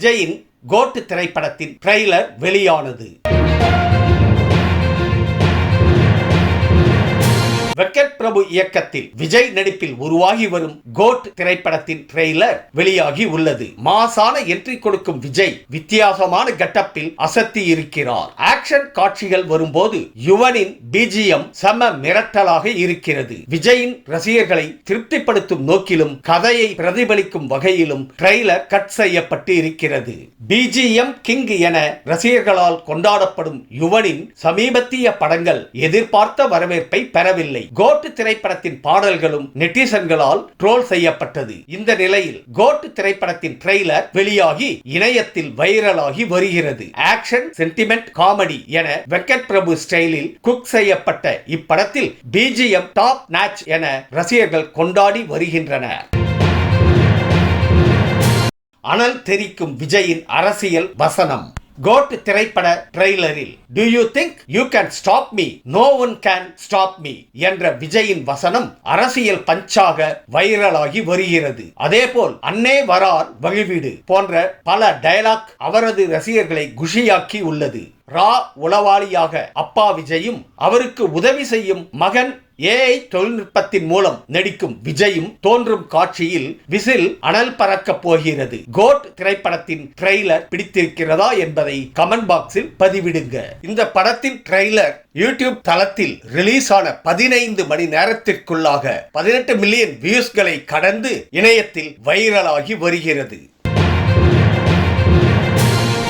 விஜயின் கோட்டு திரைப்படத்தின் ட்ரெய்லர் வெளியானது. பிரபு இயக்கத்தில் விஜய் நடிப்பில் உருவாகி வரும் கோட் திரைப்படத்தின் ட்ரெய்லர் வெளியாகி உள்ளது. மாசான என்ட்ரி கொடுக்கும் விஜய் வித்தியாசமான கட்டப்பில் அசத்தி இருக்கிறார். ஆக்ஷன் காட்சிகள் வரும்போது யுவனின் பிஜிஎம் சம மிரட்டலாக இருக்கிறது. விஜயின் ரசிகர்களை திருப்திப்படுத்தும் நோக்கிலும் கதையை பிரதிபலிக்கும் வகையிலும் ட்ரெய்லர் கட் செய்யப்பட்டு இருக்கிறது. பிஜிஎம் கிங் என ரசிகர்களால் கொண்டாடப்படும் யுவனின் சமீபத்திய படங்கள் எதிர்பார்த்த வரவேற்பை பெறவில்லை. கோட்டு திரைப்படத்தின் பாடல்களும் நெட்டிசன்களால் ட்ரோல் செய்யப்பட்டது. இந்த நிலையில் கோட்டு திரைப்படத்தின் ட்ரெய்லர் வெளியாகி இணையத்தில் வைரலாகி வருகிறது. ஆக்ஷன் சென்டிமெண்ட் காமெடி என வெங்கட் பிரபு ஸ்டைலில் குக் செய்யப்பட்ட இப்படத்தில் பிஜிஎம் டாப் நாச் என ரசிகர்கள் கொண்டாடி வருகின்றனர். அனல் தெரிக்கும் விஜயின் அரசியல் வசனம். கோட் திரைப்பட ட்ரெய்லரில் do you think you can stop me no one can stop me என்ற விஜயின் வசனம் அரசியல் பஞ்சாக வைரலாகி வருகிறது. அதே போல் அன்னே வரார் வழிவீடு போன்ற பல டயலாக் அவரது ரசிகர்களை குஷியாக்கி உள்ளது. ரா உளவாளியாக அப்பா விஜயும் அவருக்கு உதவி செய்யும் மகன் ஏஐ தொழில்நுட்பத்தின் மூலம் நடிக்கும் விஜயும் தோன்றும் காட்சியில் விசில் அனல் பறக்கப் போகிறது. கோட் திரைப்படத்தின் ட்ரெய்லர் பிடித்திருக்கிறதா என்பதை கமெண்ட் பாக்ஸில் பதிவிடுங்க. இந்த படத்தின் ட்ரெய்லர் யூடியூப் தளத்தில் ரிலீஸ் ஆன பதினைந்து மணி நேரத்திற்குள்ளாக பதினெட்டு மில்லியன் வியூஸ்களை கடந்து இணையத்தில் வைரலாகி வருகிறது.